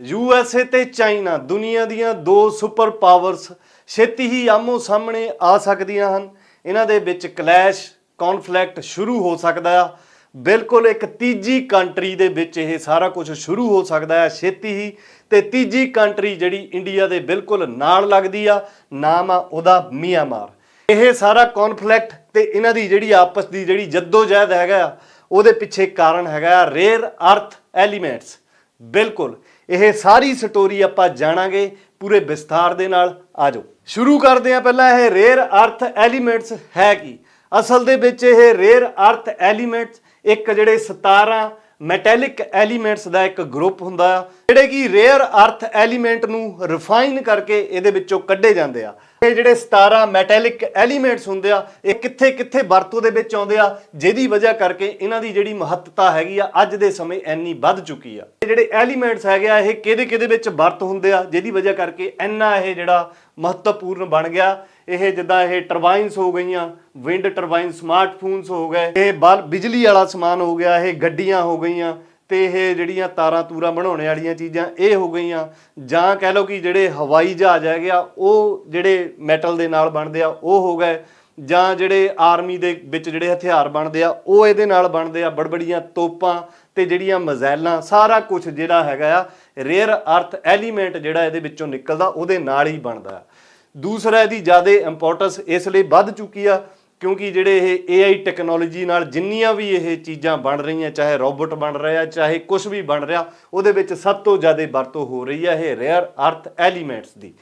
U S A ਤੇ China ਦੁਨੀਆ ਦੀਆਂ ਦੋ ਸੁਪਰ ਪਾਵਰਸ ਛੇਤੀ ਹੀ ਆਮੋ ਸਾਹਮਣੇ ਆ ਸਕਦੀਆਂ ਹਨ। ਇਹਨਾਂ ਦੇ ਵਿੱਚ ਕਲੈਸ਼ ਕਨਫਲਿਕਟ ਸ਼ੁਰੂ ਹੋ ਸਕਦਾ ਆ। ਬਿਲਕੁਲ ਇੱਕ ਤੀਜੀ ਕੰਟਰੀ ਦੇ ਵਿੱਚ ਇਹ ਸਾਰਾ ਕੁਝ ਸ਼ੁਰੂ ਹੋ ਸਕਦਾ ਹੈ ਛੇਤੀ ਹੀ। ਤੇ ਤੀਜੀ ਕੰਟਰੀ ਜਿਹੜੀ ਇੰਡੀਆ ਦੇ ਬਿਲਕੁਲ ਨਾਲ ਲੱਗਦੀ ਆ ਨਾਮ ਆ ਉਹਦਾ ਮੀਆਂਮਾਰ। ਇਹ ਸਾਰਾ ਕਨਫਲਿਕਟ ਤੇ ਇਹਨਾਂ ਦੀ ਜਿਹੜੀ ਆਪਸ ਦੀ ਜਿਹੜੀ ਜੱਦੋ-ਜਹਿਦ ਹੈਗਾ ਆ, ਉਹਦੇ ਪਿੱਛੇ ਕਾਰਨ ਹੈਗਾ ਰੇਅਰ ਅਰਥ ਐਲੀਮੈਂਟਸ ਬਿਲਕੁਲ। ਇਹ ਸਾਰੀ ਸਟੋਰੀ ਆਪਾਂ ਜਾਣਾਂਗੇ ਪੂਰੇ ਵਿਸਥਾਰ ਦੇ ਨਾਲ। ਆਜੋ, ਸ਼ੁਰੂ ਕਰਦੇ ਹਾਂ ਪਹਿਲਾਂ ਇਹ ਰੇਅਰ ਅਰਥ ਐਲੀਮੈਂਟਸ ਹੈ ਕੀ? ਅਸਲ ਦੇ ਵਿੱਚ ਇਹ ਰੇਅਰ ਅਰਥ ਐਲੀਮੈਂਟਸ ਇੱਕ ਜਿਹੜੇ 17 ਮੈਟੈਲਿਕ ਐਲੀਮੈਂਟਸ ਦਾ ਇੱਕ ਗਰੁੱਪ ਹੁੰਦਾ ਆ, ਜਿਹੜੇ ਕਿ ਰੇਅਰ ਅਰਥ ਐਲੀਮੈਂਟ ਨੂੰ ਰਿਫਾਈਨ ਕਰਕੇ ਇਹਦੇ ਵਿੱਚੋਂ ਕੱਢੇ ਜਾਂਦੇ ਆ। ਇਹ ਜਿਹੜੇ 17 ਮੈਟੈਲਿਕ ਐਲੀਮੈਂਟਸ ਹੁੰਦੇ ਆ, ਇਹ ਕਿੱਥੇ ਕਿੱਥੇ ਵਰਤੋਂ ਦੇ ਵਿੱਚ ਆਉਂਦੇ ਆ, ਜਿਹਦੀ ਵਜ੍ਹਾ ਕਰਕੇ ਇਹਨਾਂ ਦੀ ਜਿਹੜੀ ਮਹੱਤਤਾ ਹੈਗੀ ਆ, ਅੱਜ ਦੇ ਸਮੇਂ ਇੰਨੀ ਵੱਧ ਚੁੱਕੀ ਆ। ਇਹ ਜਿਹੜੇ ਐਲੀਮੈਂਟਸ ਹੈਗੇ ਆ, ਇਹ ਕਿਹਦੇ ਕਿਹਦੇ ਵਿੱਚ ਵਰਤ ਹੁੰਦੇ ਆ, ਜਿਹਦੀ ਵਜ੍ਹਾ ਕਰਕੇ ਇੰਨਾ ਇਹ ਜਿਹੜਾ ਮਹੱਤਵਪੂਰਨ ਬਣ ਗਿਆ। ਇਹ ਜਿੱਦਾਂ ਇਹ ਟਰਬਾਈਨਸ ਹੋ ਗਈਆਂ ਵਿੰਡ ਟਰਬਾਈਨ ਸਮਾਰਟਫੋਨਸ ਹੋ ਗਏ, ਇਹ ਬਲ, ਬਿਜਲੀ ਵਾਲਾ ਸਮਾਨ ਹੋ ਗਿਆ, ਇਹ ਗੱਡੀਆਂ ਹੋ ਗਈਆਂ, ਤੇ ਇਹ ਜਿਹੜੀਆਂ ਤਾਰਾਂ ਤੂਰਾਂ ਬਣਾਉਣ ਵਾਲੀਆਂ ਚੀਜ਼ਾਂ, ਇਹ ਹੋ ਗਈਆਂ। ਜਾਂ ਕਹਿ ਲਓ ਕਿ ਜਿਹੜੇ ਹਵਾਈ ਜਹਾਜ਼ ਹੈਗੇ ਆ, ਉਹ ਜਿਹੜੇ ਮੈਟਲ ਦੇ ਨਾਲ ਬਣਦੇ ਆ, ਉਹ ਹੋ ਗਏ। ਜਾਂ ਜਿਹੜੇ ਆਰਮੀ ਦੇ ਵਿੱਚ ਜਿਹੜੇ ਹਥਿਆਰ ਬਣਦੇ ਆ, ਉਹ ਇਹਦੇ ਨਾਲ ਬਣਦੇ ਆ, ਬੜਬੜੀਆਂ ਤੋਪਾਂ ਤੇ ਜਿਹੜੀਆਂ ਮਜ਼ਾਇਲਾਂ ਸਾਰਾ ਕੁਝ ਜਿਹੜਾ ਹੈਗਾ ਆ ਰੇਅਰ ਅਰਥ ਐਲੀਮੈਂਟ ਜਿਹੜਾ ਇਹਦੇ ਵਿੱਚੋਂ ਨਿਕਲਦਾ, ਉਹਦੇ ਨਾਲ ਹੀ ਬਣਦਾ। ਆ ਦੂਸਰਾ ਇਹਦੀ ਜ਼ਿਆਦਾ ਇੰਪੋਰਟੈਂਸ ਇਸ ਲਈ ਵੱਧ ਚੁੱਕੀ ਆ, ਕਿਉਂਕਿ ਜਿਹੜੇ ਇਹ AI ਟੈਕਨੋਲੋਜੀ ਨਾਲ ਜਿੰਨੀਆਂ ਵੀ ਇਹ ਚੀਜ਼ਾਂ ਬਣ ਰਹੀਆਂ, ਚਾਹੇ ਰੋਬੋਟ ਬਣ ਰਿਹਾ, ਚਾਹੇ ਕੁਝ ਵੀ ਬਣ ਰਿਹਾ, ਉਹਦੇ ਵਿੱਚ ਸਭ ਤੋਂ ਜ਼ਿਆਦਾ ਵਰਤੋਂ ਹੋ ਰਹੀ ਹੈ ਇਹ ਰੇਅਰ ਅਰਥ ਐਲੀਮੈਂਟਸ ਦੀ।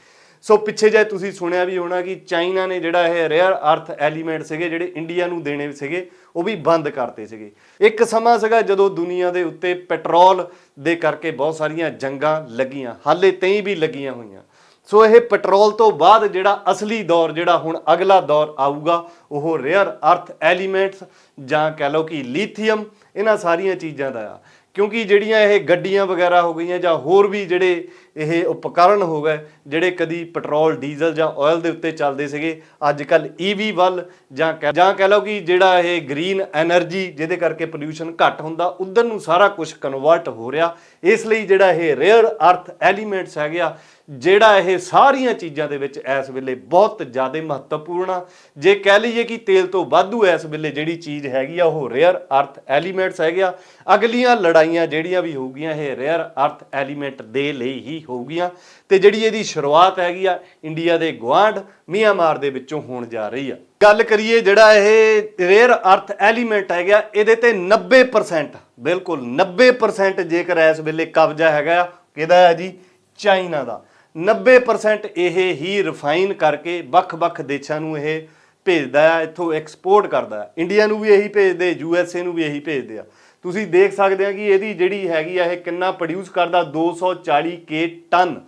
ਸੋ ਪਿੱਛੇ ਜੇ ਤੁਸੀਂ ਸੁਣਿਆ ਵੀ ਹੋਣਾ ਕਿ ਚਾਈਨਾ ਨੇ ਜਿਹੜਾ ਇਹ ਰੇਅਰ ਅਰਥ ਐਲੀਮੈਂਟ ਸੀਗੇ, ਜਿਹੜੇ ਇੰਡੀਆ ਨੂੰ ਦੇਣੇ ਸੀਗੇ, ਉਹ ਵੀ ਬੰਦ ਕਰਤੇ ਸੀਗੇ। ਇੱਕ ਸਮਾਂ ਸੀਗਾ ਜਦੋਂ ਦੁਨੀਆ ਦੇ ਉੱਤੇ ਪੈਟਰੋਲ ਦੇ ਕਰਕੇ ਬਹੁਤ ਸਾਰੀਆਂ ਜੰਗਾਂ ਲੱਗੀਆਂ, ਹਾਲੇ ਤਈ ਵੀ ਲੱਗੀਆਂ ਹੋਈਆਂ। ਸੋ ਇਹ ਪੈਟਰੋਲ ਤੋਂ ਬਾਅਦ ਜਿਹੜਾ ਅਸਲੀ ਦੌਰ, ਜਿਹੜਾ ਹੁਣ ਅਗਲਾ ਦੌਰ ਆਊਗਾ, ਉਹ ਰੇਅਰ ਅਰਥ ਐਲੀਮੈਂਟਸ ਜਾਂ ਕਹਿ ਲਓ ਕਿ ਲੀਥੀਅਮ ਇਹਨਾਂ ਸਾਰੀਆਂ ਚੀਜ਼ਾਂ ਦਾ ਆ। ਕਿਉਂਕਿ ਜਿਹੜੀਆਂ ਇਹ ਗੱਡੀਆਂ ਵਗੈਰਾ ਹੋ ਗਈਆਂ ਜਾਂ ਹੋਰ ਵੀ ਜਿਹੜੇ ਇਹ ਉਪਕਰਣ ਹੋ ਗਏ, ਜਿਹੜੇ ਕਦੀ ਪੈਟਰੋਲ, ਡੀਜ਼ਲ ਜਾਂ ਆਇਲ ਦੇ ਉੱਤੇ ਚੱਲਦੇ ਸੀਗੇ ਅੱਜ ਕੱਲ ਈਵੀ ਵੱਲ ਜਾਂ ਜਾਂ ਕਹਿ ਲਓ ਕਿ ਜਿਹੜਾ ਇਹ ਗ੍ਰੀਨ એનર્ਜੀ ਜਿਹਦੇ ਕਰਕੇ ਪੋਲੂਸ਼ਨ ਘੱਟ ਹੁੰਦਾ, ਉਧਰ ਨੂੰ ਸਾਰਾ ਕੁਝ ਕਨਵਰਟ ਹੋ ਰਿਹਾ। ਇਸ ਲਈ ਜਿਹੜਾ ਇਹ ਰੇਅਰ ਅਰਥ ਐਲੀਮੈਂਟਸ ਹੈਗੇ ਆ ਜਿਹੜਾ ਇਹ ਸਾਰੀਆਂ ਚੀਜ਼ਾਂ ਦੇ ਵਿੱਚ ਇਸ ਵੇਲੇ ਬਹੁਤ ਜ਼ਿਆਦਾ ਮਹੱਤਵਪੂਰਨ ਆ। ਜੇ ਕਹਿ ਲਈਏ ਕਿ ਤੇਲ ਤੋਂ ਵਾਧੂ ਇਸ ਵੇਲੇ ਜਿਹੜੀ ਚੀਜ਼ ਹੈਗੀ ਆ ਉਹ ਰੇਅਰ ਅਰਥ ਐਲੀਮੈਂਟਸ ਹੈਗੇ ਆ। ਅਗਲੀਆਂ ਲੜਾਈਆਂ ਜਿਹੜੀਆਂ ਵੀ ਹੋਊਗੀਆਂ ਇਹ ਰੇਅਰ ਅਰਥ ਐਲੀਮੈਂਟ ਦੇ ਲਈ ਹੀ ਹੋਊਗੀਆਂ। ਤੇ ਜਿਹੜੀ ਇਹਦੀ ਸ਼ੁਰੂਆਤ ਹੈਗੀ ਆ ਇੰਡੀਆ ਦੇ ਗੁਆਂਢ ਮੀਆਂਮਾਰ ਦੇ ਵਿੱਚੋਂ ਹੋਣ ਜਾ ਰਹੀ ਆ। ਗੱਲ ਕਰੀਏ ਜਿਹੜਾ ਇਹ ਰੇਅਰ ਅਰਥ ਐਲੀਮੈਂਟ ਹੈਗਾ ਇਹਦੇ ਤੇ 90% ਬਿਲਕੁਲ 90% ਜੇਕਰ ਇਸ ਵੇਲੇ ਕਬਜ਼ਾ ਹੈਗਾ ਆ, ਕਿਹਦਾ ਹੈ ਜੀ? ਚਾਈਨਾ ਦਾ। 90% ਇਹ ਹੀ ਰਿਫਾਈਨ ਕਰਕੇ ਵੱਖ-ਵੱਖ ਦੇਸ਼ਾਂ ਨੂੰ ਇਹ ਭੇਜਦਾ ਹੈ ਇੱਥੋਂ ਐਕਸਪੋਰਟ ਕਰਦਾ ਹੈ ਇੰਡੀਆ ਨੂੰ ਵੀ ਇਹੀ ਭੇਜਦੇ ਯੂ ਐਸ ਏ ਨੂੰ ਵੀ ਇਹੀ ਭੇਜਦੇ ਆ। ਤੁਸੀਂ ਦੇਖ ਸਕਦੇ ਆ ਕਿ ਇਹਦੀ ਜਿਹੜੀ ਹੈਗੀ ਆ, ਇਹ ਕਿੰਨਾ ਪ੍ਰੋਡਿਊਸ ਕਰਦਾ 240 ਕੇ ਟਨ।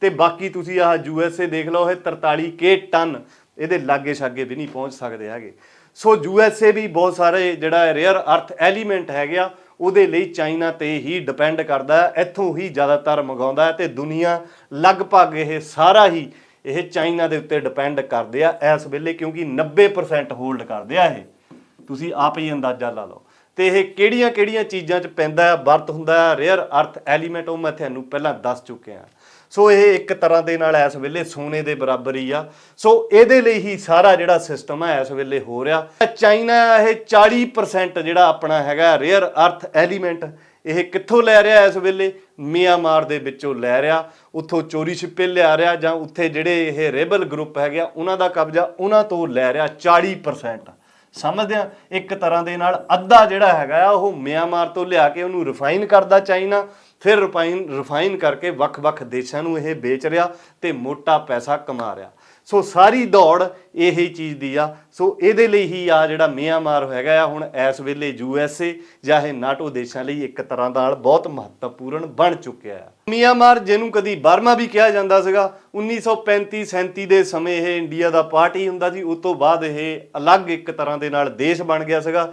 ਤੇ ਬਾਕੀ ਤੁਸੀਂ ਆਹ ਯੂ ਐਸ ਏ ਦੇਖ ਲਓ, ਇਹ 43 ਕੇ ਟਨ। ਇਹਦੇ ਲਾਗੇ ਛਾਗੇ ਵੀ ਨਹੀਂ ਪਹੁੰਚ ਸਕਦੇ ਹੈਗੇ। ਸੋ ਯੂ ਐਸ ਏ ਵੀ ਬਹੁਤ ਸਾਰੇ ਜਿਹੜਾ ਰੇਅਰ ਅਰਥ ਐਲੀਮੈਂਟ ਹੈਗੇ ਆ ਉਹਦੇ ਲਈ ਚਾਈਨਾ ਤੇ ਹੀ ਡਿਪੈਂਡ ਕਰਦਾ ਹੈ, ਇੱਥੋਂ ਹੀ ਜ਼ਿਆਦਾਤਰ ਮੰਗਾਉਂਦਾ ਹੈ ਤੇ ਦੁਨੀਆ ਲਗਭਗ ਇਹ ਸਾਰਾ ਹੀ ਇਹ ਚਾਈਨਾ ਦੇ ਉੱਤੇ ਡਿਪੈਂਡ ਕਰਦੇ ਆ ਇਸ ਵੇਲੇ ਕਿਉਂਕਿ 90% ਹੋਲਡ ਕਰਦੇ ਆ ਇਹ। ਤੁਸੀਂ ਆਪ ਹੀ ਅੰਦਾਜ਼ਾ ਲਾ ਲਓ। ਤੇ ਇਹ ਕਿਹੜੀਆਂ ਕਿਹੜੀਆਂ ਚੀਜ਼ਾਂ 'ਚ ਪੈਂਦਾ ਹੈ? ਵਰਤ ਹੁੰਦਾ ਹੈ ਰੇਅਰ ਅਰਥ ਐਲੀਮੈਂਟ ਉਹ ਮੈਂ ਤੁਹਾਨੂੰ ਪਹਿਲਾਂ ਦੱਸ ਚੁੱਕਿਆ। ਸੋ ਇਹ ਇੱਕ ਤਰ੍ਹਾਂ ਦੇ ਨਾਲ ਇਸ ਵੇਲੇ ਸੋਨੇ ਦੇ ਬਰਾਬਰ ਹੀ ਆ। ਸੋ ਇਹਦੇ ਲਈ ਹੀ ਸਾਰਾ ਜਿਹੜਾ ਸਿਸਟਮ ਆ ਇਸ ਵੇਲੇ ਹੋ ਰਿਹਾ। ਚਾਈਨਾ ਇਹ 40% ਜਿਹੜਾ ਆਪਣਾ ਹੈਗਾ ਰੇਅਰ ਅਰਥ ਐਲੀਮੈਂਟ ਇਹ ਕਿੱਥੋਂ ਲੈ ਰਿਹਾ ਇਸ ਵੇਲੇ? ਮਿਆਂਮਾਰ ਦੇ ਵਿੱਚੋਂ ਲੈ ਰਿਹਾ। ਉੱਥੋਂ ਚੋਰੀ ਛਿਪੇ ਲਿਆ ਰਿਹਾ ਜਾਂ ਉੱਥੇ ਜਿਹੜੇ ਇਹ ਰੇਬਲ ਗਰੁੱਪ ਹੈਗੇ ਆ, ਉਹਨਾਂ ਦਾ ਕਬਜ਼ਾ ਉਹਨਾਂ ਤੋਂ ਲੈ ਰਿਹਾ 40% ਸਮਝਦੇ ਆ? ਇੱਕ ਤਰ੍ਹਾਂ ਦੇ ਨਾਲ ਅੱਧਾ ਜਿਹੜਾ ਹੈਗਾ ਆ, ਉਹ ਮਿਆਂਮਾਰ ਤੋਂ ਲਿਆ ਕੇ ਉਹਨੂੰ ਰਿਫਾਈਨ ਕਰਦਾ ਚਾਈਨਾ। ਫਿਰ ਰਿਫਾਈਨ ਰਿਫਾਈਨ ਕਰਕੇ ਵੱਖ-ਵੱਖ ਦੇਸ਼ਾਂ ਨੂੰ ਇਹ ਵੇਚ ਰਿਹਾ ਤੇ ਮੋਟਾ ਪੈਸਾ ਕਮਾ ਰਿਹਾ। ਸੋ ਸਾਰੀ ਦੌੜ ਇਹੀ ਚੀਜ਼ ਦੀ ਆ। ਸੋ ਇਹਦੇ ਲਈ ਹੀ ਆ ਜਿਹੜਾ ਮਿਆਂਮਾਰ ਹੈਗਾ ਆ, ਹੁਣ ਇਸ ਵੇਲੇ ਯੂ ਐਸ ਏ ਜਾਂ ਇਹ ਨਾਟੋ ਦੇਸ਼ਾਂ ਲਈ ਇੱਕ ਤਰ੍ਹਾਂ ਦਾ ਨਾਲ ਬਹੁਤ ਮਹੱਤਵਪੂਰਨ ਬਣ ਚੁੱਕਿਆ ਆ। ਮਿਆਂਮਾਰ, ਜਿਹਨੂੰ ਕਦੀ ਬਰਮਾ ਵੀ ਕਿਹਾ ਜਾਂਦਾ ਸੀਗਾ 1935 37 ਦੇ ਸਮੇਂ ਇਹ ਇੰਡੀਆ ਦਾ ਪਾਰਟ ਹੀ ਹੁੰਦਾ ਸੀ, ਉਸ ਤੋਂ ਬਾਅਦ ਇਹ ਅਲੱਗ ਇੱਕ ਤਰ੍ਹਾਂ ਦੇ ਨਾਲ ਦੇਸ਼ ਬਣ ਗਿਆ ਸੀਗਾ।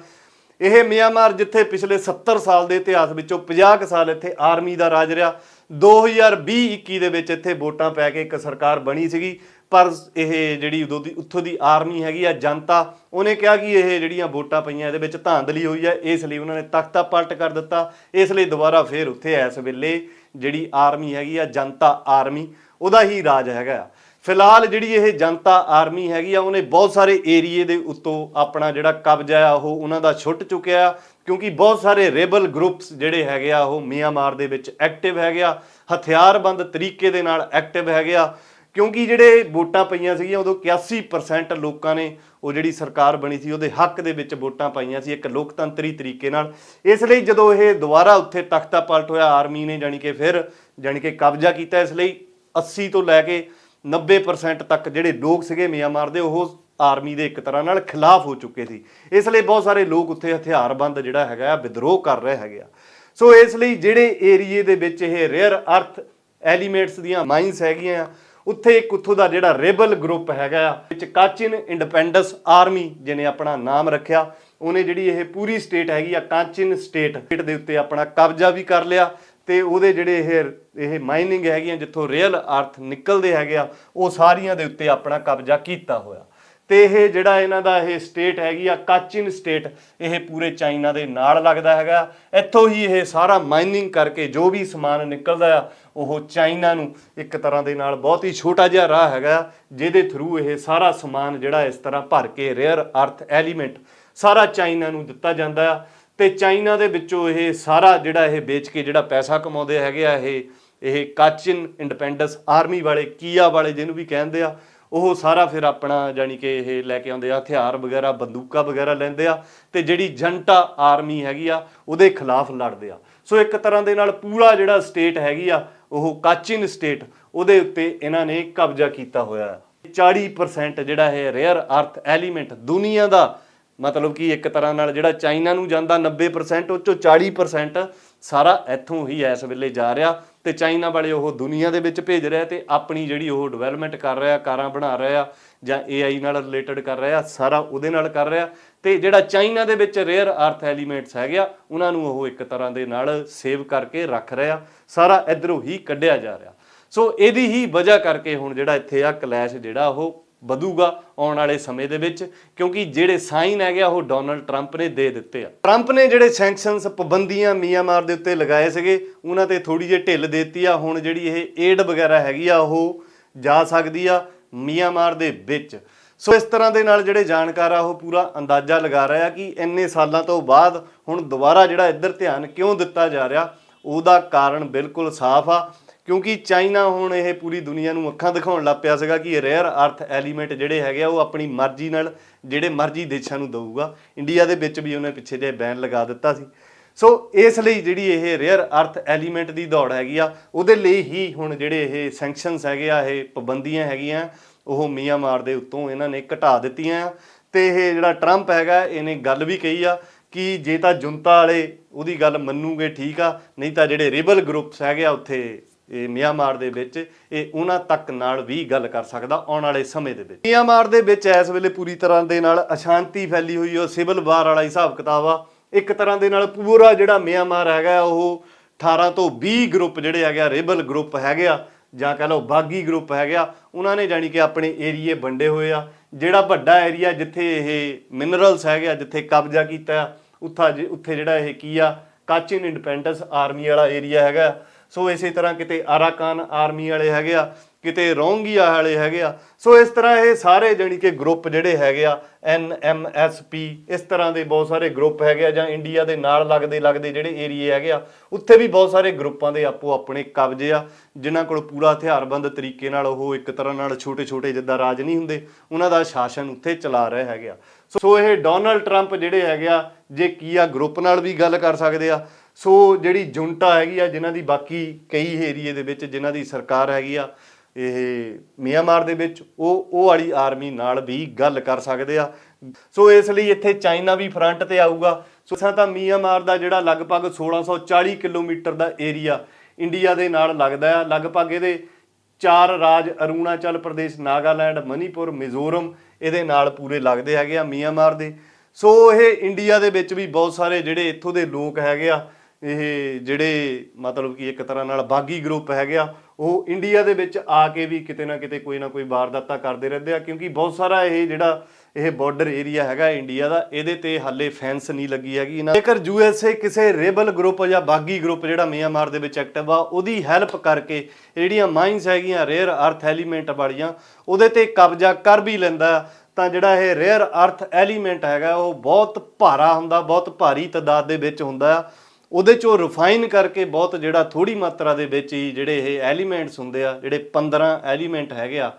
ਇਹ ਮਿਆਂਮਾਰ ਜਿੱਥੇ ਪਿਛਲੇ 70 ਸਾਲ ਦੇ ਇਤਿਹਾਸ ਵਿੱਚੋਂ 50 ਕੁ ਸਾਲ ਇੱਥੇ ਆਰਮੀ ਦਾ ਰਾਜ ਰਿਹਾ 2020-21 ਦੇ ਵਿੱਚ ਇੱਥੇ ਵੋਟਾਂ ਪੈ ਕੇ ਇੱਕ ਸਰਕਾਰ ਬਣੀ ਸੀਗੀ, ਪਰ ਇਹ ਜਿਹੜੀ ਉਦੋਂ ਦੀ, ਉੱਥੋਂ ਦੀ ਆਰਮੀ ਹੈਗੀ ਆ, ਜਨਤਾ, ਉਹਨੇ ਕਿਹਾ ਕਿ ਇਹ ਜਿਹੜੀਆਂ ਵੋਟਾਂ ਪਈਆਂ ਇਹਦੇ ਵਿੱਚ ਧਾਂਦਲੀ ਹੋਈ ਹੈ ਇਸ ਲਈ ਉਹਨਾਂ ਨੇ ਤਖਤਾ ਪਲਟ ਕਰ ਦਿੱਤਾ, ਇਸ ਲਈ ਦੁਬਾਰਾ ਫੇਰ ਉੱਥੇ ਇਸ ਵੇਲੇ ਜਿਹੜੀ ਆਰਮੀ ਹੈਗੀ ਆ, ਜਨਤਾ ਆਰਮੀ, ਉਹਦਾ ਹੀ ਰਾਜ ਹੈਗਾ। ਆ ਫਿਲਹਾਲ ਜਿਹੜੀ ਇਹ ਜਨਤਾ ਆਰਮੀ ਹੈਗੀ ਆ, ਉਹਨੇ ਬਹੁਤ ਸਾਰੇ ਏਰੀਏ ਦੇ ਉੱਤੋਂ ਆਪਣਾ ਜਿਹੜਾ ਕਬਜ਼ਾ ਆ, ਉਹ ਉਹਨਾਂ ਦਾ ਛੁੱਟ ਚੁੱਕਿਆ ਆ, ਕਿਉਂਕਿ ਬਹੁਤ ਸਾਰੇ ਰੇਬਲ ਗਰੁੱਪਸ ਜਿਹੜੇ ਹੈਗੇ ਆ, ਉਹ ਮਿਆਂਮਾਰ ਦੇ ਵਿੱਚ ਐਕਟਿਵ ਹੈਗੇ ਆ, ਹਥਿਆਰਬੰਦ ਤਰੀਕੇ ਦੇ ਨਾਲ ਐਕਟਿਵ ਹੈਗੇ ਆ, ਕਿਉਂਕਿ ਜਿਹੜੇ ਵੋਟਾਂ ਪਈਆਂ ਸੀਗੀਆਂ, ਉਦੋਂ 81% ਲੋਕਾਂ ਨੇ ਉਹ ਜਿਹੜੀ ਸਰਕਾਰ ਬਣੀ ਸੀ, ਉਹਦੇ ਹੱਕ ਦੇ ਵਿੱਚ ਵੋਟਾਂ ਪਾਈਆਂ ਸੀ ਇੱਕ ਲੋਕਤੰਤਰੀ ਤਰੀਕੇ ਨਾਲ। ਇਸ ਲਈ ਜਦੋਂ ਇਹ ਦੁਬਾਰਾ ਉੱਥੇ ਤਖਤਾ ਪਲਟ ਹੋਇਆ, ਆਰਮੀ ਨੇ ਜਾਣੀ ਕਿ ਫਿਰ ਜਾਣੀ ਕਿ ਕਬਜ਼ਾ ਕੀਤਾ ਇਸ ਲਈ 80 ਤੋਂ ਲੈ ਕੇ 90% ਤੱਕ ਜਿਹੜੇ ਲੋਕ ਸੀਗੇ ਮਿਆਂਮਾਰ ਦੇ ਉਹ ਆਰਮੀ ਦੇ ਇੱਕ ਤਰ੍ਹਾਂ ਨਾਲ ਖਿਲਾਫ ਹੋ ਚੁੱਕੇ ਸੀ। ਇਸ ਲਈ ਬਹੁਤ ਸਾਰੇ ਲੋਕ ਉੱਥੇ ਹਥਿਆਰਬੰਦ ਜਿਹੜਾ ਹੈਗਾ ਆ ਵਿਦਰੋਹ ਕਰ ਰਹੇ ਹੈਗੇ ਆ। ਸੋ ਇਸ ਲਈ ਜਿਹੜੇ ਏਰੀਏ ਦੇ ਵਿੱਚ ਇਹ ਰੇਅਰ ਅਰਥ ਐਲੀਮੈਂਟਸ ਦੀਆਂ ਮਾਈਨਸ ਹੈਗੀਆਂ ਆ, ਉੱਥੇ ਇੱਕ ਉੱਥੋਂ ਦਾ ਜਿਹੜਾ ਰੇਬਲ ਗਰੁੱਪ ਹੈਗਾ ਆ ਵਿੱਚ ਕਾਚਿਨ ਇੰਡੀਪੈਂਡੈਂਸ ਆਰਮੀ ਜਿਹਨੇ ਆਪਣਾ ਨਾਮ ਰੱਖਿਆ ਉਹਨੇ ਜਿਹੜੀ ਇਹ ਪੂਰੀ ਸਟੇਟ ਹੈਗੀ ਆ ਕਾਚਿਨ ਸਟੇਟ ਸਟੇਟ ਦੇ ਉੱਤੇ ਆਪਣਾ ਕਬਜ਼ਾ ਵੀ ਕਰ ਲਿਆ। ਤੇ ਉਹਦੇ ਜਿਹੜੇ ਇਹ ਇਹ ਮਾਈਨਿੰਗ ਹੈਗੀਆਂ, ਜਿੱਥੋਂ ਰੀਅਲ ਅਰਥ ਨਿਕਲਦੇ ਹੈਗੇ ਆ, ਉਹ ਸਾਰੀਆਂ ਦੇ ਉੱਤੇ ਆਪਣਾ ਕਬਜ਼ਾ ਕੀਤਾ ਹੋਇਆ। ਤੇ ਇਹ ਜਿਹੜਾ ਇਹਨਾਂ ਦਾ ਇਹ ਸਟੇਟ ਹੈਗੀ ਆ, ਕਾਚਿਨ ਸਟੇਟ ਇਹ ਪੂਰੇ ਚਾਈਨਾ ਦੇ ਨਾਲ ਲੱਗਦਾ ਹੈਗਾ। ਇੱਥੋਂ ਹੀ ਇਹ ਸਾਰਾ ਮਾਈਨਿੰਗ ਕਰਕੇ ਜੋ ਵੀ ਸਮਾਨ ਨਿਕਲਦਾ ਆ, ਉਹ ਚਾਈਨਾ ਨੂੰ ਇੱਕ ਤਰ੍ਹਾਂ ਦੇ ਨਾਲ ਬਹੁਤ ਹੀ ਛੋਟਾ ਜਿਹਾ ਰਾਹ ਹੈਗਾ, ਜਿਹਦੇ ਥਰੂ ਇਹ ਸਾਰਾ ਸਮਾਨ ਜਿਹੜਾ ਇਸ ਤਰ੍ਹਾਂ ਭਰ ਕੇ ਰੇਅਰ ਅਰਥ ਐਲੀਮੈਂਟ ਸਾਰਾ ਚਾਈਨਾ ਨੂੰ ਦਿੱਤਾ ਜਾਂਦਾ ਆ। ਤੇ ਚਾਈਨਾ ਦੇ ਵਿੱਚੋਂ ਇਹ ਸਾਰਾ ਜਿਹੜਾ ਇਹ ਵੇਚ ਕੇ ਜਿਹੜਾ ਪੈਸਾ ਕਮਾਉਂਦੇ ਹੈਗੇ ਆ, ਇਹ ਇਹ ਕਾਚਿਨ ਇੰਡੀਪੈਂਡੈਂਸ ਆਰਮੀ ਵਾਲੇ, ਕੀਆ ਵਾਲੇ ਜਿਹਨੂੰ ਵੀ ਕਹਿੰਦੇ ਆ, ਉਹ ਸਾਰਾ ਫਿਰ ਆਪਣਾ ਜਾਨੀ ਕਿ ਇਹ ਲੈ ਕੇ ਆਉਂਦੇ ਆ, ਹਥਿਆਰ ਵਗੈਰਾ, ਬੰਦੂਕਾਂ ਵਗੈਰਾ ਲੈਂਦੇ ਆ ਤੇ ਜਿਹੜੀ ਜੰਟਾ ਆਰਮੀ ਹੈਗੀ ਆ, ਉਹਦੇ ਖਿਲਾਫ ਲੜਦੇ ਆ। ਸੋ ਇੱਕ ਤਰ੍ਹਾਂ ਦੇ ਨਾਲ ਪੂਰਾ ਜਿਹੜਾ ਸਟੇਟ ਹੈਗੀ ਆ, ਉਹ ਕਾਚਿਨ ਸਟੇਟ, ਉਹਦੇ ਉੱਤੇ ਇਹਨਾਂ ਨੇ ਕਬਜ਼ਾ ਕੀਤਾ ਹੋਇਆ। ਹੈ 40% ਜਿਹੜਾ ਇਹ ਰੇਅਰ ਅਰਥ ਐਲੀਮੈਂਟ ਦੁਨੀਆ ਦਾ ਮਤਲਬ ਕਿ ਇੱਕ ਤਰ੍ਹਾਂ ਨਾਲ ਜਿਹੜਾ ਚਾਈਨਾ ਨੂੰ ਜਾਂਦਾ 90% ਉਹ ਚੋਂ 40% ਸਾਰਾ ਇੱਥੋਂ ਹੀ ਇਸ ਵੇਲੇ ਜਾ ਰਿਹਾ ਤੇ ਚਾਈਨਾ ਵਾਲੇ ਉਹ ਦੁਨੀਆ ਦੇ ਵਿੱਚ ਭੇਜ ਰਿਹਾ ਤੇ ਆਪਣੀ ਜਿਹੜੀ ਉਹ ਡਿਵੈਲਪਮੈਂਟ ਕਰ ਰਿਹਾ, ਕਾਰਾਂ ਬਣਾ ਰਿਹਾ ਜਾਂ AI ਨਾਲ ਰਿਲੇਟਡ ਕਰ ਰਿਹਾ, ਸਾਰਾ ਉਹਦੇ ਨਾਲ ਕਰ ਰਿਹਾ ਤੇ ਜਿਹੜਾ ਚਾਈਨਾ ਦੇ ਵਿੱਚ ਰੇਅਰ ਅਰਥ ਐਲੀਮੈਂਟਸ ਹੈਗੇ ਆ, ਉਹਨਾਂ ਨੂੰ ਉਹ ਇੱਕ ਤਰ੍ਹਾਂ ਦੇ ਨਾਲ ਸੇਵ ਕਰਕੇ ਰੱਖ ਰਿਹਾ, ਸਾਰਾ ਇਧਰੋਂ ਹੀ ਕੱਢਿਆ ਜਾ ਰਿਹਾ। ਸੋ ਇਹਦੀ ਹੀ ਵਜ੍ਹਾ ਕਰਕੇ ਹੁਣ ਜਿਹੜਾ ਇੱਥੇ ਆ ਕਲੈਸ਼ ਜਿਹੜਾ ਉਹ ਵਧੂਗਾ ਆਉਣ ਵਾਲੇ ਸਮੇਂ ਦੇ ਵਿੱਚ, ਕਿਉਂਕਿ ਜਿਹੜੇ ਸਾਈਨ ਹੈਗੇ ਆ, ਉਹ ਡੋਨਲਡ ਟਰੰਪ ਨੇ ਦੇ ਦਿੱਤੇ ਆ। ਟਰੰਪ ਨੇ ਜਿਹੜੇ ਸੈਂਕਸ਼ਨਸ ਪਾਬੰਦੀਆਂ ਮੀਆਂਮਾਰ ਦੇ ਉੱਤੇ ਲਗਾਏ ਸੀਗੇ, ਉਹਨਾਂ ਤੇ ਥੋੜੀ ਜਿਹੀ ਢਿੱਲ ਦਿੱਤੀ ਆ। ਹੁਣ ਜਿਹੜੀ ਇਹ ਏਡ ਵਗੈਰਾ ਹੈਗੀ ਆ, ਉਹ ਜਾ ਸਕਦੀ ਆ ਮੀਆਂਮਾਰ ਦੇ ਵਿੱਚ। ਸੋ ਇਸ ਤਰ੍ਹਾਂ ਦੇ ਨਾਲ ਜਿਹੜੇ ਜਾਣਕਾਰ ਆ, ਉਹ ਪੂਰਾ ਅੰਦਾਜ਼ਾ ਲਗਾ ਰਹੇ ਆ ਕਿ ਇੰਨੇ ਸਾਲਾਂ ਤੋਂ ਬਾਅਦ ਹੁਣ ਦੁਬਾਰਾ ਜਿਹੜਾ ਇੱਧਰ ਧਿਆਨ ਕਿਉਂ ਦਿੱਤਾ ਜਾ ਰਿਹਾ, ਉਹਦਾ ਕਾਰਨ ਬਿਲਕੁਲ ਸਾਫ਼ ਆ। ਕਿਉਂਕਿ ਚਾਈਨਾ ਹੁਣ ਇਹ ਪੂਰੀ ਦੁਨੀਆ ਨੂੰ ਅੱਖਾਂ ਦਿਖਾਉਣ ਲੱਗ ਪਿਆ ਸੀਗਾ ਕਿ ਰੇਅਰ ਅਰਥ ਐਲੀਮੈਂਟ ਜਿਹੜੇ ਹੈਗੇ ਆ, ਉਹ ਆਪਣੀ ਮਰਜ਼ੀ ਨਾਲ, ਜਿਹੜੇ ਮਰਜ਼ੀ ਦੇਸ਼ਾਂ ਨੂੰ ਦਊਗਾ। ਇੰਡੀਆ ਦੇ ਵਿੱਚ ਵੀ ਉਹਨੇ ਪਿੱਛੇ ਜੇ ਬੈਨ ਲਗਾ ਦਿੱਤਾ ਸੀ। ਸੋ ਇਸ ਲਈ ਜਿਹੜੀ ਇਹ ਰੇਅਰ ਅਰਥ ਐਲੀਮੈਂਟ ਦੀ ਦੌੜ ਹੈਗੀ ਆ, ਉਹਦੇ ਲਈ ਹੀ ਹੁਣ ਜਿਹੜੇ ਇਹ ਸੈਂਕਸ਼ਨਸ ਹੈਗੇ ਆ, ਇਹ ਪਾਬੰਦੀਆਂ ਹੈਗੀਆਂ, ਉਹ ਮਿਆਂਮਾਰ ਦੇ ਉੱਤੋਂ ਇਹਨਾਂ ਨੇ ਘਟਾ ਦਿੱਤੀਆਂ। ਆ ਤੇ ਇਹ ਜਿਹੜਾ ਟਰੰਪ ਹੈਗਾ, ਇਹਨੇ ਗੱਲ ਵੀ ਕਹੀ ਆ ਕਿ ਜੇ ਤਾਂ ਜੁਨਤਾ ਵਾਲੇ ਉਹਦੀ ਗੱਲ ਮੰਨੂਗੇ ਠੀਕ ਆ, ਨਹੀਂ ਤਾਂ ਜਿਹੜੇ ਰਿਬਲ ਗਰੁੱਪਸ ਹੈਗੇ ਆ ਉੱਥੇ ਇਹ ਮਿਆਂਮਾਰ ਦੇ ਵਿੱਚ, ਇਹ ਉਹਨਾਂ ਤੱਕ ਨਾਲ ਵੀ ਗੱਲ ਕਰ ਸਕਦਾ ਆਉਣ ਵਾਲੇ ਸਮੇਂ ਦੇ ਵਿੱਚ। ਮਿਆਂਮਾਰ ਦੇ ਵਿੱਚ ਇਸ ਵੇਲੇ ਪੂਰੀ ਤਰ੍ਹਾਂ ਦੇ ਨਾਲ ਅਸ਼ਾਂਤੀ ਫੈਲੀ ਹੋਈ ਹੈ। ਸਿਵਲ ਵਾਰ ਵਾਲਾ ਹਿਸਾਬ ਕਿਤਾਬ ਆ। ਇੱਕ ਤਰ੍ਹਾਂ ਦੇ ਨਾਲ ਪੂਰਾ ਜਿਹੜਾ ਮਿਆਂਮਾਰ ਹੈਗਾ ਉਹ 18 ਤੋਂ 20 ਗਰੁੱਪ ਜਿਹੜੇ ਹੈਗੇ ਆ, ਰੇਬਲ ਗਰੁੱਪ ਹੈਗੇ ਆ, ਜਾਂ ਕਹ ਲਓ ਬਾਗੀ ਗਰੁੱਪ ਹੈਗਾ ਉਹਨਾਂ ਨੇ ਜਾਨੀ ਕਿ ਆਪਣੇ ਏਰੀਏ ਵੰਡੇ ਹੋਏ ਆ। ਜਿਹੜਾ ਵੱਡਾ ਏਰੀਆ ਜਿੱਥੇ ਇਹ ਮਿਨਰਲਸ ਹੈਗੇ ਆ, ਜਿੱਥੇ ਕਬਜ਼ਾ ਕੀਤਾ ਆ, ਉੱਥਾ ਜਿ- ਉੱਥੇ ਜਿਹੜਾ ਇਹ ਕੀ ਆ, ਕਾਚਿਨ ਇੰਡੀਪੈਂਡੈਂਸ ਆਰਮੀ ਵਾਲਾ ਏਰੀਆ ਹੈਗਾ ਸੋ ਇਸੇ ਤਰ੍ਹਾਂ ਕਿਤੇ ਆਰਾਕਾਨ ਆਰਮੀ ਵਾਲੇ ਹੈਗੇ ਆ, ਕਿਤੇ ਰੋਂਗੀਆ ਵਾਲੇ ਹੈਗੇ ਆ, ਸੋ ਇਸ ਤਰ੍ਹਾਂ ਇਹ ਸਾਰੇ ਜਾਣੀ ਕਿ ਗਰੁੱਪ ਜਿਹੜੇ ਹੈਗੇ ਆ ਐਨਐਮਐਸਪੀ ਇਸ ਤਰ੍ਹਾਂ ਦੇ ਬਹੁਤ ਸਾਰੇ ਗਰੁੱਪ ਹੈਗੇ ਆ ਜਾਂ ਇੰਡੀਆ ਦੇ ਨਾਲ ਲੱਗਦੇ ਲੱਗਦੇ ਜਿਹੜੇ ਏਰੀਏ ਹੈਗੇ ਆ, ਉੱਥੇ ਵੀ ਬਹੁਤ ਸਾਰੇ ਗਰੁੱਪਾਂ ਦੇ ਆਪੋ ਆਪਣੇ ਕਬਜ਼ੇ ਆ, ਜਿਨ੍ਹਾਂ ਕੋਲ ਪੂਰਾ ਹਥਿਆਰਬੰਦ ਤਰੀਕੇ ਨਾਲ ਉਹ ਇੱਕ ਤਰ੍ਹਾਂ ਨਾਲ ਛੋਟੇ ਛੋਟੇ ਜਿੱਦਾਂ ਰਾਜ ਨਹੀਂ ਹੁੰਦੇ, ਉਹਨਾਂ ਦਾ ਸ਼ਾਸਨ ਉੱਥੇ ਚਲਾ ਰਹੇ ਹੈਗੇ ਆ। ਸੋ ਇਹ ਡੋਨਲਡ ਟਰੰਪ ਜਿਹੜੇ ਹੈਗੇ ਆ, ਜੇ ਕੀ ਆ ਗਰੁੱਪ ਨਾਲ ਵੀ ਗੱਲ ਕਰ ਸਕਦੇ ਆ ਸੋ ਜਿਹੜੀ ਜੁਨਟਾ ਹੈਗੀ ਆ, ਜਿਨ੍ਹਾਂ ਦੀ ਬਾਕੀ ਕਈ ਏਰੀਏ ਦੇ ਵਿੱਚ ਜਿਨ੍ਹਾਂ ਦੀ ਸਰਕਾਰ ਹੈਗੀ ਆ, ਇਹ ਮਿਆਂਮਾਰ ਦੇ ਵਿੱਚ, ਉਹ ਉਹ ਵਾਲੀ ਆਰਮੀ ਨਾਲ ਵੀ ਗੱਲ ਕਰ ਸਕਦੇ ਆ। ਸੋ ਇਸ ਲਈ ਇੱਥੇ ਚਾਈਨਾ ਵੀ ਫਰੰਟ ਤੇ ਆਊਗਾ। ਸੋ ਸਾਂ ਤਾਂ ਮਿਆਂਮਾਰ ਦਾ ਜਿਹੜਾ ਲਗਭਗ 1640 ਕਿਲੋਮੀਟਰ ਦਾ ਏਰੀਆ ਇੰਡੀਆ ਦੇ ਨਾਲ ਲੱਗਦਾ ਆ। ਲਗਭਗ ਇਹਦੇ ਚਾਰ ਰਾਜ ਅਰੁਣਾਚਲ ਪ੍ਰਦੇਸ਼, ਨਾਗਾਲੈਂਡ, ਮਨੀਪੁਰ, ਮਿਜ਼ੋਰਮ ਇਹਦੇ ਨਾਲ ਪੂਰੇ ਲੱਗਦੇ ਹੈਗੇ ਆ ਮਿਆਂਮਾਰ ਦੇ। ਸੋ ਇਹ ਇੰਡੀਆ ਦੇ ਵਿੱਚ ਵੀ ਬਹੁਤ ਸਾਰੇ ਜਿਹੜੇ ਇੱਥੋਂ ਦੇ ਲੋਕ ਹੈਗੇ ਆ ਇਹ ਜਿਹੜੇ ਮਤਲਬ ਕਿ ਇੱਕ ਤਰ੍ਹਾਂ ਨਾਲ ਬਾਗੀ ਗਰੁੱਪ ਹੈਗੇ ਆ, ਉਹ ਇੰਡੀਆ ਦੇ ਵਿੱਚ ਆ ਕੇ ਵੀ ਕਿਤੇ ਨਾ ਕਿਤੇ ਕੋਈ ਨਾ ਕੋਈ ਵਾਰਦਾਤਾਂ ਕਰਦੇ ਰਹਿੰਦੇ ਆ, ਕਿਉਂਕਿ ਬਹੁਤ ਸਾਰਾ ਇਹ ਜਿਹੜਾ ਇਹ ਬਾਰਡਰ ਏਰੀਆ ਹੈਗਾ ਇੰਡੀਆ ਦਾ, ਇਹਦੇ ਤੇ ਹਾਲੇ ਫੈਂਸ ਨਹੀਂ ਲੱਗੀ ਹੈਗੀ ਇਹਨਾਂ ਜੇਕਰ ਯੂਐਸਏ ਕਿਸੇ ਰੇਬਲ ਗਰੁੱਪ ਜਾਂ ਬਾਗੀ ਗਰੁੱਪ ਜਿਹੜਾ ਮਿਆਂਮਾਰ ਦੇ ਵਿੱਚ ਐਕਟਿਵ ਆ, ਉਹਦੀ ਹੈਲਪ ਕਰਕੇ ਜਿਹੜੀਆਂ ਮਾਈਨਸ ਹੈਗੀਆਂ ਰੇਅਰ ਅਰਥ ਐਲੀਮੈਂਟ ਵਾਲੀਆਂ, ਉਹਦੇ ਤੇ ਕਬਜ਼ਾ ਕਰ ਵੀ ਲੈਂਦਾ, ਤਾਂ ਜਿਹੜਾ ਇਹ ਰੇਅਰ ਅਰਥ ਐਲੀਮੈਂਟ ਹੈਗਾ, ਉਹ ਬਹੁਤ ਭਾਰਾ ਹੁੰਦਾ, ਬਹੁਤ ਭਾਰੀ ਤਦਾਦ ਦੇ ਵਿੱਚ ਹੁੰਦਾ। ਆ ਉਹਦੇ ਚੋਂ ਰਿਫਾਈਨ ਕਰਕੇ ਬਹੁਤ ਜਿਹੜਾ ਥੋੜੀ ਮਾਤਰਾ ਦੇ ਵਿੱਚ ਹੀ ਜਿਹੜੇ ਇਹ ਐਲੀਮੈਂਟਸ ਹੁੰਦੇ ਆ, ਜਿਹੜੇ 15 ਐਲੀਮੈਂਟ ਹੈਗੇ ਆ,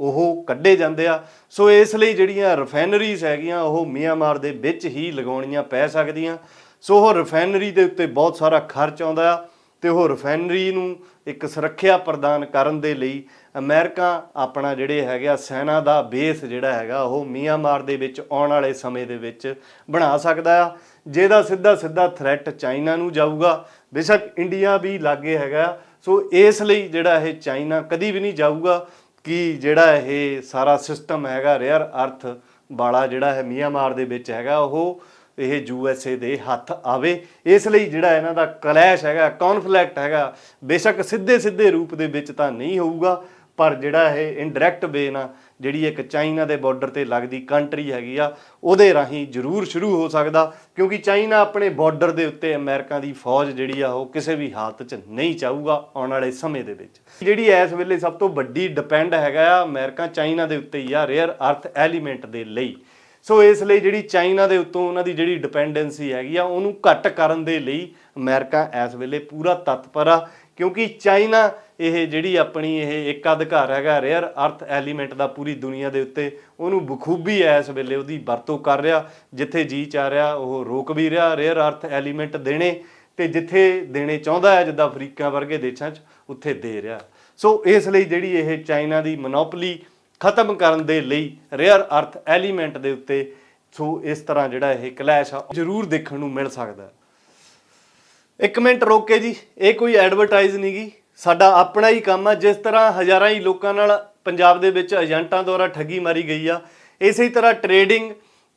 ਉਹ ਕੱਢੇ ਜਾਂਦੇ ਆ। ਸੋ ਇਸ ਲਈ ਜਿਹੜੀਆਂ ਰਿਫਾਈਨਰੀਜ਼ ਹੈਗੀਆਂ, ਉਹ ਮਿਆਂਮਾਰ ਦੇ ਵਿੱਚ ਹੀ ਲਗਾਉਣੀਆਂ ਪੈ ਸਕਦੀਆਂ। ਸੋ ਉਹ ਰਿਫਾਈਨਰੀ ਦੇ ਉੱਤੇ ਬਹੁਤ ਸਾਰਾ ਖਰਚ ਆਉਂਦਾ ਆ। ਤੇ ਉਹ ਰਿਫਾਈਨਰੀ ਨੂੰ ਇੱਕ ਸੁਰੱਖਿਆ ਪ੍ਰਦਾਨ ਕਰਨ ਦੇ ਲਈ ਅਮਰੀਕਾ ਆਪਣਾ ਜਿਹੜੇ ਹੈਗਾ ਸੈਨਾ ਦਾ ਬੇਸ ਜਿਹੜਾ ਹੈਗਾ, ਉਹ ਮੀਆਂਮਾਰ ਦੇ ਵਿੱਚ ਆਉਣ ਵਾਲੇ ਸਮੇਂ ਦੇ ਵਿੱਚ ਬਣਾ ਸਕਦਾ ਆ। ਜਿਹਦਾ ਸਿੱਧਾ ਸਿੱਧਾ ਥ੍ਰੈਟ ਚਾਈਨਾ ਨੂੰ ਜਾਊਗਾ। ਬੇਸ਼ੱਕ ਇੰਡੀਆ ਵੀ ਲਾਗੇ ਹੈਗਾ। ਸੋ ਇਸ ਲਈ ਜਿਹੜਾ ਇਹ ਚਾਈਨਾ ਕਦੀ ਵੀ ਨਹੀਂ ਜਾਊਗਾ ਕਿ ਜਿਹੜਾ ਇਹ ਸਾਰਾ ਸਿਸਟਮ ਹੈਗਾ ਰੇਅਰ ਅਰਥ ਵਾਲਾ ਜਿਹੜਾ ਹੈ ਮੀਆਂਮਾਰ ਦੇ ਵਿੱਚ ਹੈਗਾ, ਉਹ ਇਹ ਯੂ ਐੱਸ ਏ ਦੇ ਹੱਥ ਆਵੇ। ਇਸ ਲਈ ਜਿਹੜਾ ਇਹਨਾਂ ਦਾ ਕਲੈਸ਼ ਹੈਗਾ ਕਨਫਲਿਕਟ ਹੈਗਾ, ਬੇਸ਼ੱਕ ਸਿੱਧੇ ਸਿੱਧੇ ਰੂਪ ਦੇ ਵਿੱਚ ਤਾਂ ਨਹੀਂ ਹੋਊਗਾ, ਪਰ ਜਿਹੜਾ ਇਹ ਇਨਡਾਇਰੈਕਟ ਵੇ ਨਾਲ ਜਿਹੜੀ ਇੱਕ ਚਾਈਨਾ ਦੇ ਬਾਰਡਰ ਤੇ ਲੱਗਦੀ ਕੰਟਰੀ ਹੈਗੀ ਆ, ਉਹਦੇ ਰਾਹੀਂ ਜ਼ਰੂਰ ਸ਼ੁਰੂ ਹੋ ਸਕਦਾ, ਕਿਉਂਕਿ ਚਾਈਨਾ ਆਪਣੇ ਬਾਰਡਰ ਦੇ ਉੱਤੇ ਅਮਰੀਕਾ ਦੀ ਫੌਜ ਜਿਹੜੀ ਆ, ਉਹ ਕਿਸੇ ਵੀ ਹਾਲਤ 'ਚ ਨਹੀਂ ਚਾਹੂਗਾ ਆਉਣ ਵਾਲੇ ਸਮੇਂ ਦੇ ਵਿੱਚ। ਜਿਹੜੀ ਇਸ ਵੇਲੇ ਸਭ ਤੋਂ ਵੱਡੀ ਡਿਪੈਂਡ ਹੈਗਾ ਆ ਅਮਰੀਕਾ ਚਾਈਨਾ ਦੇ ਉੱਤੇ ਹੀ ਆ ਰੇਅਰ ਅਰਥ ਐਲੀਮੈਂਟ ਦੇ ਲਈ। ਸੋ ਇਸ ਲਈ ਜਿਹੜੀ ਚਾਈਨਾ ਦੇ ਉੱਤੋਂ ਉਹਨਾਂ ਦੀ ਜਿਹੜੀ ਡਿਪੈਂਡੈਂਸੀ ਹੈਗੀ ਆ, ਉਹਨੂੰ ਘੱਟ ਕਰਨ ਦੇ ਲਈ ਅਮਰੀਕਾ ਇਸ ਵੇਲੇ ਪੂਰਾ ਤਤਪਰ ਆ, ਕਿਉਂਕਿ ਚਾਈਨਾ ਇਹ ਜਿਹੜੀ ਆਪਣੀ ਇਹ ਇੱਕ ਅਧਿਕਾਰ ਹੈਗਾ ਰੇਅਰ ਅਰਥ ਐਲੀਮੈਂਟ ਦਾ ਪੂਰੀ ਦੁਨੀਆ ਦੇ ਉੱਤੇ, ਉਹਨੂੰ ਬਖੂਬੀ ਇਸ ਵੇਲੇ ਉਹਦੀ ਵਰਤੋਂ ਕਰ ਰਿਹਾ, ਜਿੱਥੇ ਜੀ ਚਾ ਰਿਹਾ, ਉਹ ਰੋਕ ਵੀ ਰਿਹਾ ਰੇਅਰ ਅਰਥ ਐਲੀਮੈਂਟ ਦੇਣੇ ਤੇ ਜਿੱਥੇ ਦੇਣੇ ਚਾਹੁੰਦਾ ਹੈ, ਜਿੱਦਾਂ ਅਫਰੀਕਾ ਵਰਗੇ ਦੇਸ਼ਾਂ 'ਚ, ਉੱਥੇ ਦੇ ਰਿਹਾ। ਸੋ ਇਸ ਲਈ ਜਿਹੜੀ ਇਹ ਚਾਈਨਾ ਦੀ ਮੋਨੋਪੋਲੀ ਖਤਮ ਕਰਨ ਦੇ ਲਈ ਰੇਅਰ ਅਰਥ ਐਲੀਮੈਂਟ ਦੇ ਉੱਤੇ ਸੋ ਇਸ ਤਰ੍ਹਾਂ ਜਿਹੜਾ ਇਹ ਕਲੈਸ਼ ਆ ਜ਼ਰੂਰ ਦੇਖਣ ਨੂੰ ਮਿਲ ਸਕਦਾ ਇੱਕ ਮਿੰਟ ਰੋਕ ਕੇ ਜੀ, ਇਹ ਕੋਈ ਐਡਵਰਟਾਈਜ਼ ਨਹੀਂ ਨਹੀਂਗੀ ਸਾਡਾ ਆਪਣਾ ਹੀ ਕੰਮ ਆ, ਜਿਸ ਤਰ੍ਹਾਂ ਹਜ਼ਾਰਾਂ ਹੀ ਲੋਕਾਂ ਨਾਲ ਪੰਜਾਬ ਦੇ ਵਿੱਚ ਏਜੰਟਾਂ ਦੁਆਰਾ ਠੱਗੀ ਮਾਰੀ ਗਈ ਆ, ਇਸੇ ਤਰ੍ਹਾਂ ਟਰੇਡਿੰਗ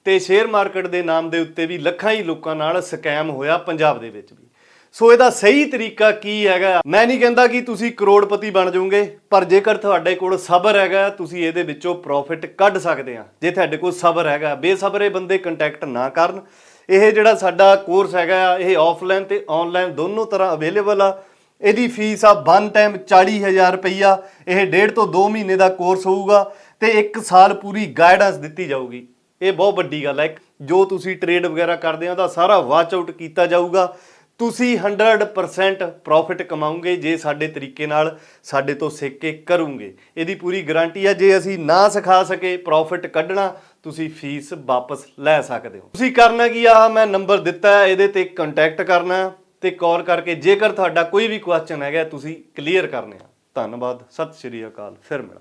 ਤੇ ਸ਼ੇਅਰ ਮਾਰਕੀਟ ਦੇ ਨਾਮ ਦੇ ਉੱਤੇ ਵੀ ਲੱਖਾਂ ਹੀ ਲੋਕਾਂ ਨਾਲ ਸਕੈਮ ਹੋਇਆ ਪੰਜਾਬ ਦੇ ਵਿੱਚ ਵੀ। ਸੋ ਇਹਦਾ ਸਹੀ ਤਰੀਕਾ ਕੀ ਹੈਗਾ? ਮੈਂ ਨਹੀਂ ਕਹਿੰਦਾ ਕਿ ਤੁਸੀਂ ਕਰੋੜਪਤੀ ਬਣ ਜਾਓਗੇ, ਪਰ ਜੇਕਰ ਤੁਹਾਡੇ ਕੋਲ ਸਬਰ ਹੈਗਾ, ਤੁਸੀਂ ਇਹਦੇ ਵਿੱਚੋਂ ਪ੍ਰੋਫਿਟ ਕੱਢ ਸਕਦੇ ਆ। ਜੇ ਤੁਹਾਡੇ ਕੋਲ ਸਬਰ ਹੈਗਾ, ਬੇਸਬਰੇ ਬੰਦੇ ਕੰਟੈਕਟ ਨਾ ਕਰਨ। ਇਹ ਜਿਹੜਾ ਸਾਡਾ ਕੋਰਸ ਹੈਗਾ, ਇਹ ਆਫਲਾਈਨ ਤੇ ਆਨਲਾਈਨ ਦੋਨੋਂ ਤਰ੍ਹਾਂ ਅਵੇਲੇਬਲ ਆ। ਇਹਦੀ ਫੀਸ ਆ ਵਨ ਟਾਈਮ 40000 ਰੁਪਈਆ। ਇਹ ਡੇਢ ਤੋਂ 2 ਮਹੀਨੇ ਦਾ ਕੋਰਸ ਹੋਊਗਾ ਤੇ 1 ਸਾਲ ਪੂਰੀ ਗਾਈਡੈਂਸ ਦਿੱਤੀ ਜਾਊਗੀ। ਇਹ ਬਹੁਤ ਵੱਡੀ ਗੱਲ ਹੈ ਇੱਕ, ਜੋ ਤੁਸੀਂ ਟ੍ਰੇਡ ਵਗੈਰਾ ਕਰਦੇ ਆ, ਉਹਦਾ ਸਾਰਾ ਵਾਚ ਆਊਟ ਕੀਤਾ ਜਾਊਗਾ। ਤੁਸੀਂ 100% ਪ੍ਰੋਫਿਟ ਕਮਾਉਂਗੇ ਜੇ ਸਾਡੇ ਤਰੀਕੇ ਨਾਲ ਸਾਡੇ ਤੋਂ ਸਿੱਖ ਕੇ ਕਰੋਗੇ। ਇਹਦੀ ਪੂਰੀ ਗਾਰੰਟੀ ਆ, ਜੇ ਅਸੀਂ ਨਾ ਸਿਖਾ ਸਕੇ ਪ੍ਰੋਫਿਟ ਕੱਢਣਾ, ਤੁਸੀਂ ਫੀਸ ਵਾਪਸ ਲੈ ਸਕਦੇ ਹੋ। ਤੁਸੀਂ ਕਰਨਾ ਕੀ ਆ, ਮੈਂ ਨੰਬਰ ਦਿੱਤਾ ਹੈ, ਇਹਦੇ ਤੇ ਕੰਟੈਕਟ ਕਰਨਾ ਤੇ ਕਾਲ ਕਰਕੇ ਜੇਕਰ ਤੁਹਾਡਾ ਕੋਈ ਵੀ ਕੁਐਸਚਨ ਹੈਗਾ, ਤੁਸੀਂ ਕਲੀਅਰ ਕਰਨੇ ਆ। ਧੰਨਵਾਦ, ਸਤਿ ਸ਼੍ਰੀ ਅਕਾਲ, ਫਿਰ ਮਿਲਾਂਗੇ।